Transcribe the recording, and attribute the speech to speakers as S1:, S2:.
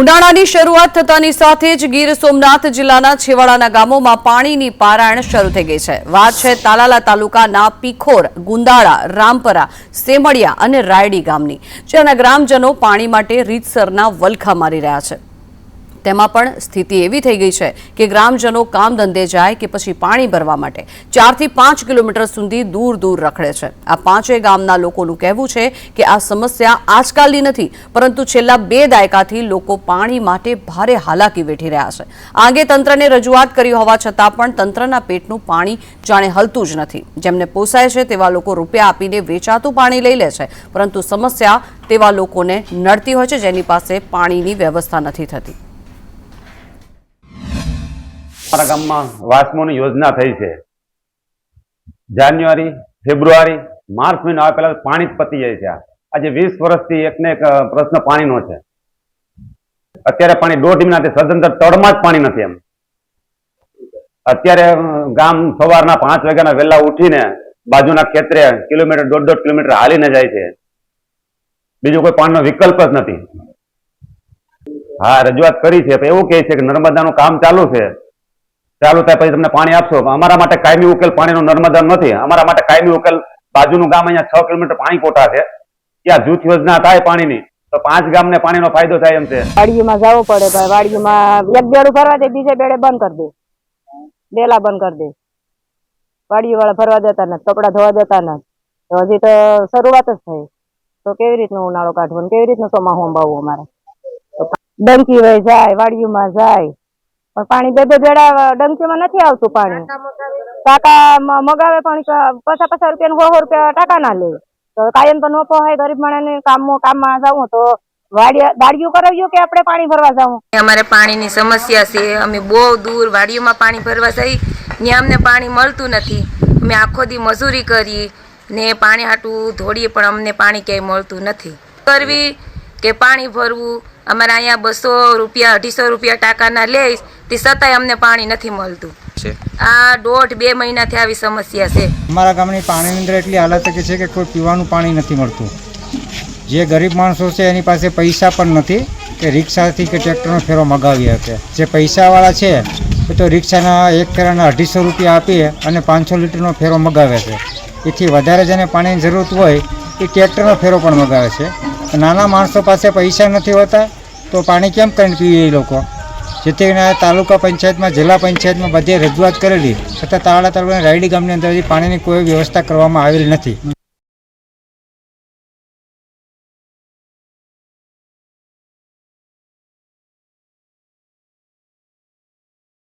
S1: ઉનાળાની શરૂઆત થતાની સાથે જ ગીર સોમનાથ જિલ્લાના છેવાડાના ગામોમાં પાણીની પારાયણ શરૂ થઈ ગઈ છે. વાત છે તાલાલા તાલુકાના પીખોર, ગુંદાળા, રામપરા સેમડિયા અને રાયડી ગામની. જેના ગ્રામજનો પાણી માટે રીતસરના વલખા મારી રહ્યા છે. તેમાં પણ સ્થિતિ એવી થઈ ગઈ છે કે ગ્રામજનો કામ ધંધે જાય કે પછી પાણી ભરવા માટે. ચારથી પાંચ કિલોમીટર સુધી દૂર દૂર રખડે છે. આ પાંચેય ગામના લોકોનું કહેવું છે કે આ સમસ્યા આજકાલની નથી, પરંતુ છેલ્લા બે દાયકાથી લોકો પાણી માટે ભારે હાલાકી વેઠી રહ્યા છે. આગે તંત્રને રજૂઆત કરી હોવા છતાં પણ તંત્રના પેટનું પાણી જાણે હલતું જ નથી. જેમને પોસાય છે તેવા લોકો રૂપિયા આપીને વેચાતું પાણી લઈ લે છે, પરંતુ સમસ્યા તેવા લોકોને નડતી હોય છે જેની પાસે પાણીની વ્યવસ્થા નથી થતી.
S2: અમારા ગામમાં વાસ્મોની યોજના થઈ છે. જાન્યુઆરી, ફેબ્રુઆરી, માર્ચ મહિનો આવે પેલા પાણી જ પતી જાય છે આજે વીસ વર્ષથી એકને એક પ્રશ્ન પાણીનો છે. અત્યારે પાણી દોઢ મહિનાથી સદંતર તળમાં જ પાણી નથી એમ. અત્યારે ગામ સવારના પાંચ વાગ્યાના વહેલા ઉઠીને બાજુના ખેતરે કિલોમીટર, દોઢ દોઢ કિલોમીટર હાલીને જાય છે. બીજો કોઈ પાણીનો વિકલ્પ જ નથી. હા, રજૂઆત કરી છે એવું કહે છે કે નર્મદાનું કામ ચાલુ છે. ચાલુ થાય પછી તમને પાણી આપશો. અમારા માટે કાયમી ઉકેલ પાણીનો નર્મદા નથી. અમારા માટે કાયમી ઉકેલ બાજુનું ગામ અહીંયા છ કિલોમીટર પાણી કોટા છે. ત્યાં જૂથ યોજના થાય પાણીની. તો પાંચ ગામને પાણીનો ફાયદો થાય એમ છે.
S3: વાડીમાં જવું પડે ભાઈ. વાડીમાં એક બેડું ભરવા દે, બીજે બેડે બંધ કરી દે. ડેલા બંધ કરી દે. વાડી વાળા ભરવા દેતા નથી, કપડા ધોવા દેતા તો હજી તો શરૂઆત જ થઈ. તો કેવી રીતનું ઉનાળો કાઢવો કેવી રીતનું ચોમાસું અંબાવવું અમારે? ડંકી વહી જાય, વાડીઓમાં જાય. પણ પાણી બે બે બેડા ડંકીમાં નથી આવતું પાણી. ટાકા મગાવે પણ પચાસ પચાસ રૂપિયા સો સો રૂપિયા ટાકા ના લે. તો કાયમ તો નો પોહાય, ગરીબ માણસને કામ કામમાં જવું તો વાડિયા કરાવ્યું કે આપણે પાણી ભરવા જવું
S4: અમારે પાણીની સમસ્યા છે. અમે બહુ દૂર વાડીઓમાં પાણી ભરવા જઈ ત્યાં અમને પાણી મળતું નથી. અમે આખો દી મજૂરી કરી ને પાણી હાટું ધોડીએ પણ અમને પાણી ક્યાંય મળતું નથી. કરવી કે પાણી ભરવું અમારે અહીંયા બસો રૂપિયા અઢીસો રૂપિયા ટાંકાના લે તે છતાંય અમને પાણી નથી મળતું.
S5: છે.
S4: આ દોઢ બે મહિનાથી આવી સમસ્યા છે.
S6: અમારા ગામની પાણીની અંદર એટલી હાલત કે છે કે કોઈ પીવાનું પાણી નથી મળતું. જે ગરીબ માણસો છે એની પાસે પૈસા પણ નથી કે રિક્ષાથી કે ટ્રેક્ટરનો ફેરો મગાવી શકે. જે પૈસાવાળા છે એ તો રિક્ષાના એક ફેરાના અઢીસો રૂપિયા આપી અને પાંચસો લીટરનો ફેરો મગાવે છે. એથી વધારે જેને પાણીની જરૂરત હોય એ ટ્રેક્ટરનો ફેરો પણ મગાવે છે. નાના માણસો પાસે પૈસા નથી હોતા, તો પાણી કેમ કરીને પીવે એ લોકો? જેથી કરીને તાલુકા પંચાયતમાં, જિલ્લા પંચાયતમાં બધે રજૂઆત કરેલી, છતાં તાળા તાલુકાની રાયડી ગામની અંદર પાણીની કોઈ વ્યવસ્થા કરવામાં આવેલી નથી.